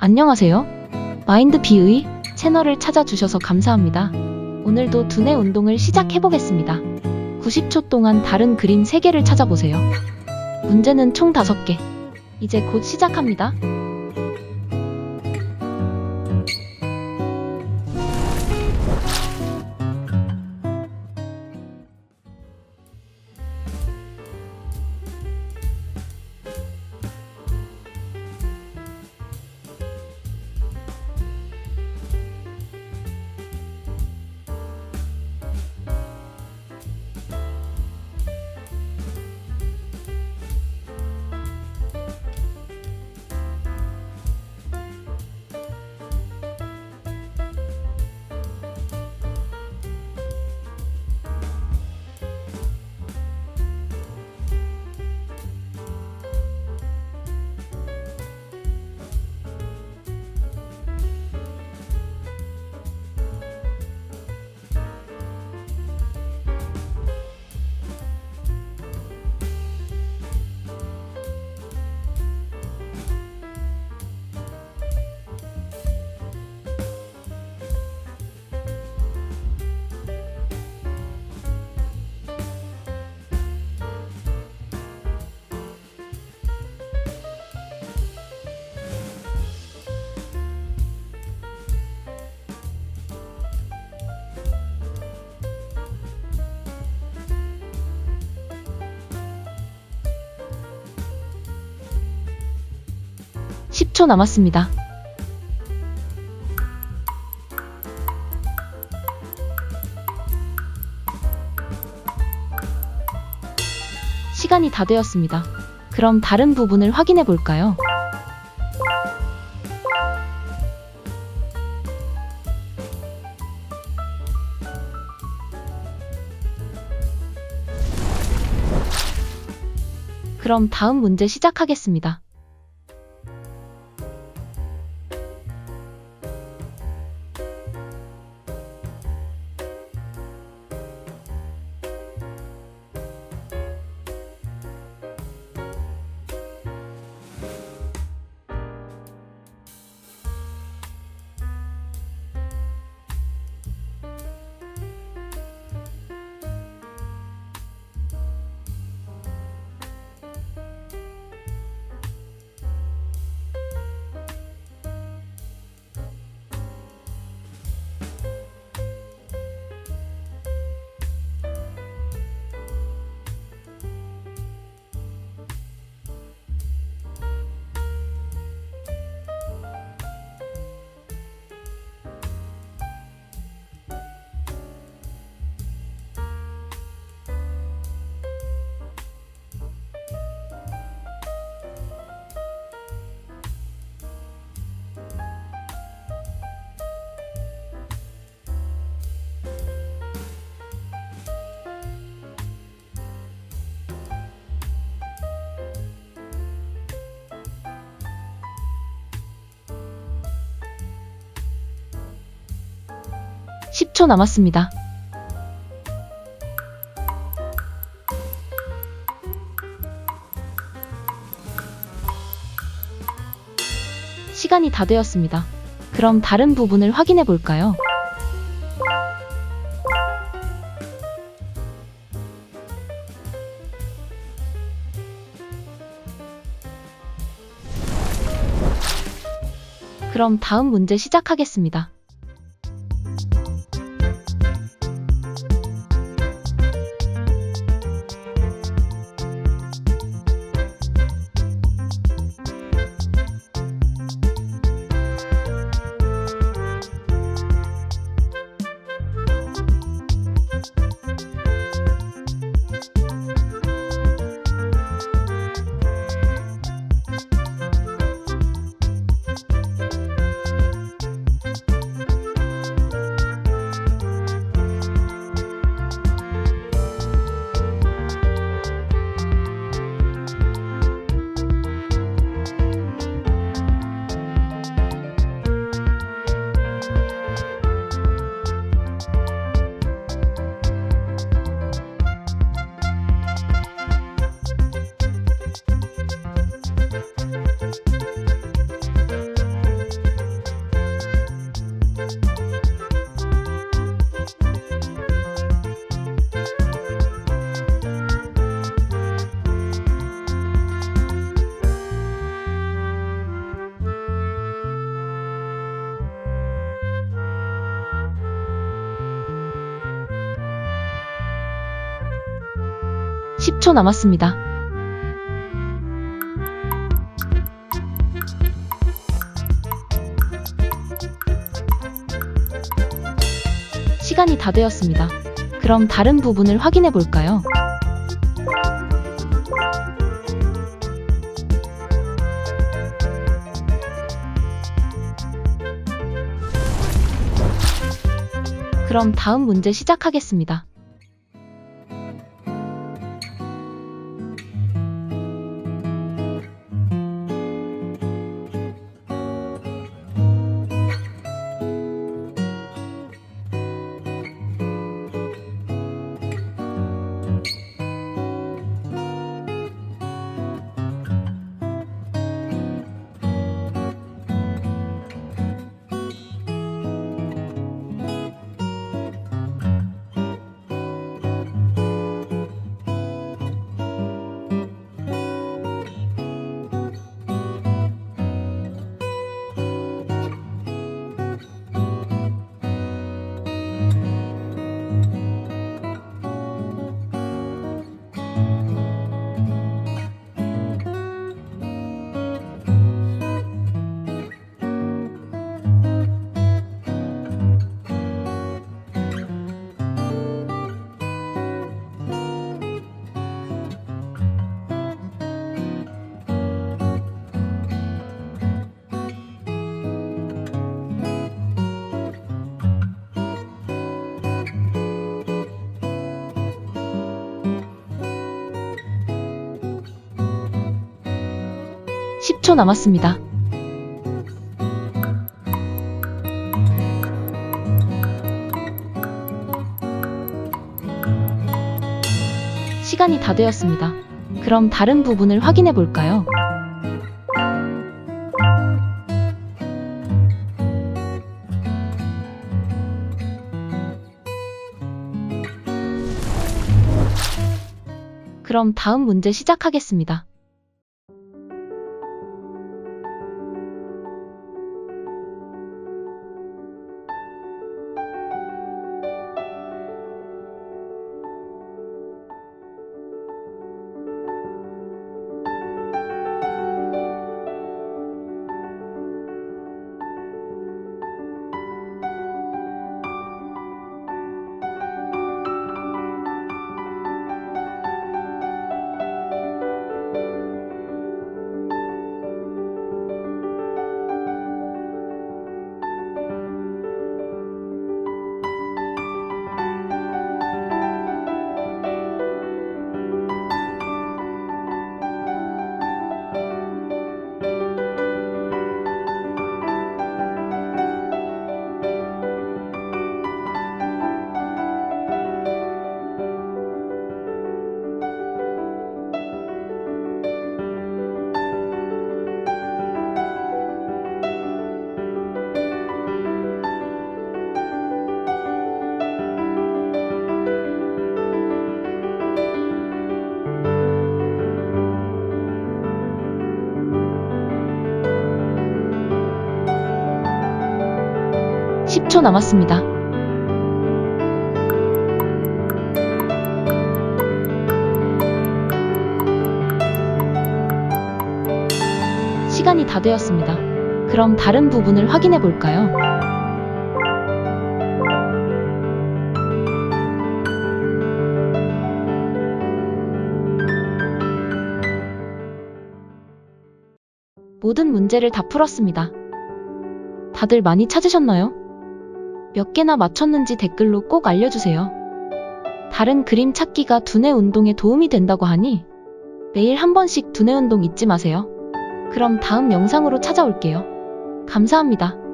안녕하세요. 마인드 비의 채널을 찾아주셔서 감사합니다. 오늘도 두뇌 운동을 시작해보겠습니다. 90초 동안 다른 그림 3개를 찾아보세요. 문제는 총 5개. 이제 곧 시작합니다. 십초 남았습니다. 시간이 다 되었습니다. 그럼 다른 부분을 확인해 볼까요? 그럼 다음 문제 시작하겠습니다. 십초 남았습니다. 시간이 다 되었습니다. 그럼 다른 부분을 확인해 볼까요? 그럼 다음 문제 시작하겠습니다. 10초 남았습니다. 시간이 다 되었습니다. 그럼 다른 부분을 확인해 볼까요? 그럼 다음 문제 시작하겠습니다. 십초 남았습니다. 시간이 다 되었습니다. 그럼 다른 부분을 확인해 볼까요? 그럼 다음 문제 시작하겠습니다. 십초 남았습니다. 시간이 다 되었습니다. 그럼 다른 부분을 확인해 볼까요? 모든 문제를 다 풀었습니다. 다들 많이 찾으셨나요? 몇 개나 맞췄는지 댓글로 꼭 알려주세요. 다른 그림 찾기가 두뇌 운동에 도움이 된다고 하니 매일 한 번씩 두뇌 운동 잊지 마세요. 그럼 다음 영상으로 찾아올게요. 감사합니다.